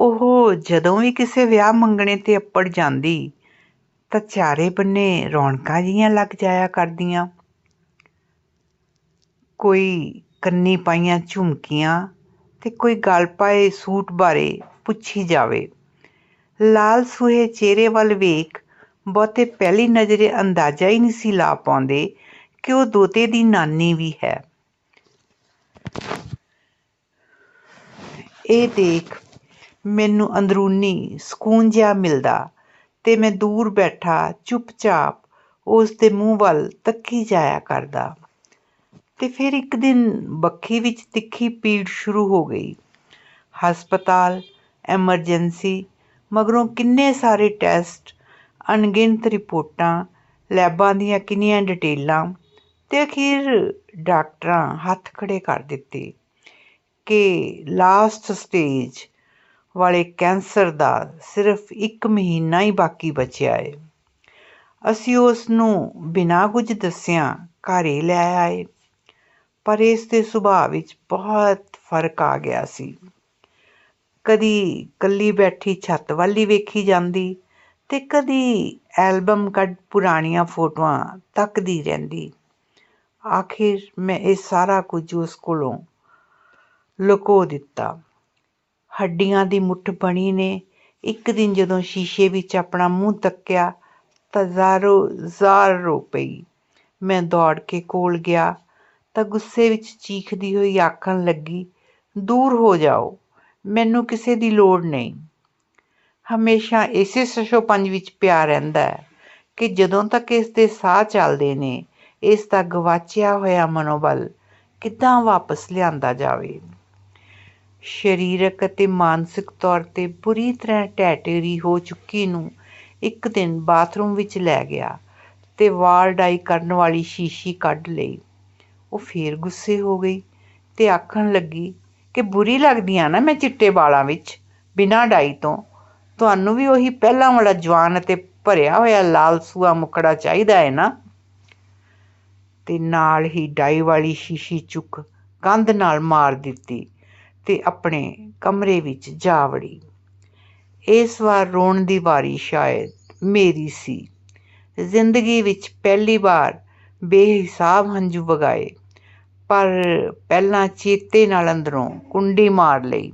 ਉਹ ਜਦੋਂ ਵੀ ਕਿਸੇ ਵਿਆਹ ਮੰਗਣੇ ਤੇ ਅੱਪੜ ਜਾਂਦੀ, ਤਾਂ ਚਾਰੇ ਬੰਨੇ ਰੌਣਕਾਂ ਜਿਹੀਆਂ ਲੱਗ ਜਾਇਆ ਕਰਦੀਆਂ। ਕੋਈ ਕੰਨੀ ਪਾਈਆਂ ਝੁਮਕੀਆਂ ਤੇ ਕੋਈ ਗਲ ਪਾਏ ਸੂਟ ਬਾਰੇ ਪੁੱਛੀ ਜਾਵੇ। ਲਾਲ ਸੂਹੇ ਚਿਹਰੇ ਵੱਲ ਵੇਖ ਬਹੁਤੇ ਪਹਿਲੀ ਨਜ਼ਰੇ ਅੰਦਾਜ਼ਾ ਹੀ ਨਹੀਂ ਸੀ ਲਾ ਪਾਉਂਦੇ ਕਿ ਉਹ ਦੋਤੇ ਦੀ ਨਾਨੀ ਵੀ ਹੈ। ਇਹ ਦੇਖ ਮੈਨੂੰ ਅੰਦਰੂਨੀ ਸਕੂਨ ਜਿਹਾ ਮਿਲਦਾ ਤੇ ਮੈਂ ਦੂਰ ਬੈਠਾ, ਚੁੱਪਚਾਪ ਉਸ ਦੇ ਮੂੰਹ ਵੱਲ ਤੱਕੀ ਜਾਇਆ ਕਰਦਾ। ਤੇ ਫਿਰ ਇੱਕ ਦਿਨ ਬੱਖੀ ਵਿੱਚ ਤਿੱਖੀ ਪੀੜ ਸ਼ੁਰੂ ਹੋ ਗਈ। ਹਸਪਤਾਲ, ਐਮਰਜੈਂਸੀ, ਮਗਰੋਂ ਕਿੰਨੇ ਸਾਰੇ ਟੈਸਟ, ਅਣਗਿਣਤ ਰਿਪੋਰਟਾਂ, ਲੈਬਾਂ ਦੀਆਂ ਕਿੰਨੀਆਂ ਡਿਟੇਲਾਂ ਤੇ ਅਖੀਰ ਡਾਕਟਰਾਂ ਹੱਥ ਖੜੇ ਕਰ ਦਿੱਤੇ ਕਿ ਲਾਸਟ ਸਟੇਜ ਵਾਲੇ ਕੈਂਸਰ ਦਾ ਸਿਰਫ ਇੱਕ ਮਹੀਨਾ ਹੀ ਬਾਕੀ ਬਚਿਆ ਏ। ਅਸੀਂ ਉਸ ਨੂੰ ਬਿਨਾਂ ਕੁਝ ਦੱਸਿਆਂ ਘਰ ਹੀ ਲੈ ਆਏ, ਪਰ ਇਸ ਦੇ ਸੁਭਾਅ ਵਿੱਚ ਬਹੁਤ ਫ਼ਰਕ ਆ ਗਿਆ ਸੀ। ਕਦੀ ਕੱਲੀ ਬੈਠੀ ਛੱਤ ਵੱਲ ਵੇਖੀ ਜਾਂਦੀ ਤੇ ਕਦੀ ਐਲਬਮ ਕੱਢ ਪੁਰਾਣੀਆਂ ਫੋਟੋਆਂ ਤੱਕਦੀ ਰਹਿੰਦੀ। ਆਖਿਰ ਮੈਂ ਇਹ ਸਾਰਾ ਕੁਝ ਉਸ ਕੋਲੋਂ ਲੁਕੋ ਦਿੱਤਾ। ਹੱਡੀਆਂ ਦੀ ਮੁੱਠ ਬਣੀ ਨੇ। ਇੱਕ ਦਿਨ ਜਦੋਂ ਸ਼ੀਸ਼ੇ ਵਿੱਚ ਆਪਣਾ ਮੂੰਹ ਤੱਕਿਆ ਤਾਂ ਜ਼ਾਰੋ, ਜ਼ਾਰ ਰੋ ਪਈ। ਮੈਂ ਦੌੜ ਕੇ ਕੋਲ ਗਿਆ ਤਾਂ ਗੁੱਸੇ ਵਿੱਚ ਚੀਖਦੀ ਹੋਈ ਆਖਣ ਲੱਗੀ, ਦੂਰ ਹੋ ਜਾਓ, ਮੈਨੂੰ ਕਿਸੇ ਦੀ ਲੋੜ ਨਹੀਂ। ਹਮੇਸ਼ਾ ਇਸੇ ਸਸ਼ੋਪੰਜ ਵਿੱਚ ਪਿਆ ਰਹਿੰਦਾ ਹੈ ਕਿ ਜਦੋਂ ਤੱਕ ਇਸ ਦੇ ਸਾਹ ਚੱਲਦੇ ਨੇ, ਇਸ ਦਾ ਗਵਾਚਿਆ ਹੋਇਆ ਮਨੋਬਲ ਕਿੱਦਾਂ ਵਾਪਸ ਲਿਆਂਦਾ ਜਾਵੇ। ਸਰੀਰਕ ਅਤੇ ਮਾਨਸਿਕ ਤੌਰ ਤੇ ਬੁਰੀ ਤਰ੍ਹਾਂ ਟੈਟੇਰੀ ਹੋ ਚੁੱਕੀ ਨੂੰ ਇੱਕ ਦਿਨ ਬਾਥਰੂਮ ਵਿੱਚ ਲੈ ਗਿਆ ਤੇ ਵਾਲ ਡਾਈ ਕਰਨ ਵਾਲੀ ਸ਼ੀਸ਼ੀ ਕੱਢ ਲਈ। ਉਹ ਫੇਰ ਗੁੱਸੇ ਹੋ ਗਈ ਤੇ ਆਖਣ ਲੱਗੀ, ਕਿ ਬੁਰੀ ਲੱਗਦੀਆਂ ਨਾ ਮੈਂ ਚਿੱਟੇ ਵਾਲਾਂ ਵਿੱਚ, ਬਿਨਾਂ ਡਾਈ ਤੋਂ। ਤੁਹਾਨੂੰ ਵੀ ਉਹੀ ਪਹਿਲਾਂ ਵਾਲਾ ਜਵਾਨ ਅਤੇ ਭਰਿਆ ਹੋਇਆ ਲਾਲ ਸੂਆ ਮੁਕੜਾ ਚਾਹੀਦਾ ਹੈ ਨਾ? ਤੇ ਨਾਲ ਹੀ ਡਾਈ ਵਾਲੀ ਸ਼ੀਸ਼ੀ ਚੁੱਕ ਕੰਧ ਨਾਲ ਮਾਰ ਦਿੱਤੀ। ਤੇ ਆਪਣੇ ਕਮਰੇ ਵਿੱਚ ਜਾ ਵੜੀ। ਇਸ ਵਾਰ ਰੋਣ ਦੀ ਵਾਰੀ ਸ਼ਾਇਦ ਮੇਰੀ ਸੀ। ਜ਼ਿੰਦਗੀ ਵਿੱਚ ਪਹਿਲੀ ਵਾਰ ਬੇਹਿਸਾਬ ਹੰਝੂ ਵਗਾਏ, ਪਰ ਪਹਿਲਾਂ ਚੇਤੇ ਨਾਲ ਅੰਦਰੋਂ ਕੁੰਡੀ ਮਾਰ ਲਈ।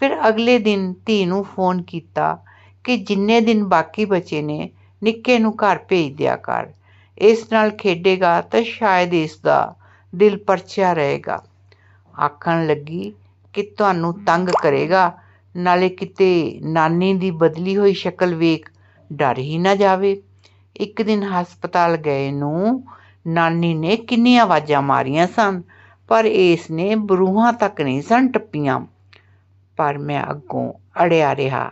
ਫਿਰ ਅਗਲੇ ਦਿਨ ਧੀ ਨੂੰ ਫੋਨ ਕੀਤਾ ਕਿ ਜਿੰਨੇ ਦਿਨ ਬਾਕੀ ਬਚੇ ਨੇ, ਨਿੱਕੇ ਨੂੰ ਘਰ ਭੇਜ ਦਿਆ ਕਰ। ਇਸ ਨਾਲ ਖੇਡੇਗਾ ਤਾਂ ਸ਼ਾਇਦ ਇਸ ਦਾ ਦਿਲ ਪਰਚਿਆ ਰਹੇਗਾ। ਆਖਣ ਲੱਗੀ ਕਿ ਤੁਹਾਨੂੰ ਤੰਗ ਕਰੇਗਾ। ਨਾਲੇ ਕਿਤੇ ਨਾਨੀ ਦੀ ਬਦਲੀ ਹੋਈ ਸ਼ਕਲ ਵੇਖ ਡਰ ਹੀ ਨਾ ਜਾਵੇ। ਇੱਕ ਦਿਨ ਹਸਪਤਾਲ ਗਏ ਨੂੰ, ਨਾਨੀ ਨੇ ਕਿੰਨੀਆਂ ਆਵਾਜ਼ਾਂ ਮਾਰੀਆਂ ਸਨ, ਪਰ ਇਸ ਨੇ ਬਰੂਹਾਂ ਤੱਕ ਨਹੀਂ ਸਨ ਟੱਪੀਆਂ। ਪਰ ਮੈਂ ਅੱਗੋਂ ਅੜਿਆ ਰਿਹਾ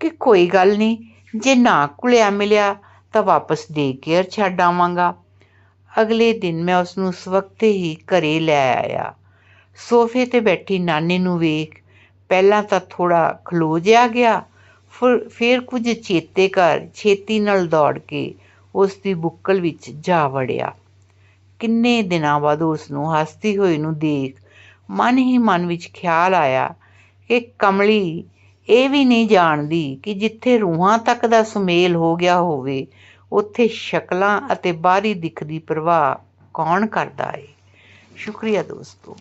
ਕਿ ਕੋਈ ਗੱਲ ਨਹੀਂ, ਜੇ ਨਾ ਕੁਲਿਆ ਮਿਲਿਆ ਤਾਂ ਵਾਪਸ ਦੇ ਕੇ ਛੱਡ ਆਵਾਂਗਾ। ਅਗਲੇ ਦਿਨ ਮੈਂ ਉਸ ਨੂੰ ਸਵਖਤੇ ਹੀ ਘਰੇ ਲੈ ਆਇਆ। ਸੋਫੇ ਤੇ ਬੈਠੀ ਨਾਨੀ ਨੂੰ ਵੇਖ, ਪਹਿਲਾਂ ਤਾਂ ਥੋੜ੍ਹਾ ਖਲੋ ਜਿਆ ਗਿਆ, ਫਿਰ ਕੁਝ ਚੇਤੇ ਕਰ ਛੇਤੀ ਨਾਲ ਦੌੜ ਕੇ ਉਸ ਦੀ ਬੁੱਕਲ ਵਿੱਚ ਜਾ ਵੜਿਆ। ਕਿੰਨੇ ਦਿਨਾਂ ਬਾਅਦ ਉਸ ਨੂੰ ਹੱਸਦੀ ਹੋਈ ਨੂੰ ਦੇਖ ਮਨ ਹੀ ਮਨ ਵਿੱਚ ਖਿਆਲ ਆਇਆ ਕਿ ਕਮਲੀ ਇਹ ਵੀ ਨਹੀਂ ਜਾਣਦੀ ਕਿ ਜਿੱਥੇ ਰੂਹਾਂ ਤੱਕ ਦਾ ਸੁਮੇਲ ਹੋ ਗਿਆ ਹੋਵੇ, ਉੱਥੇ ਸ਼ਕਲਾਂ ਅਤੇ ਬਾਹਰੀ ਦਿਖ ਦੀ ਪਰਵਾਹ ਕੌਣ ਕਰਦਾ ਏ। ਸ਼ੁਕਰੀਆ ਦੋਸਤੋ।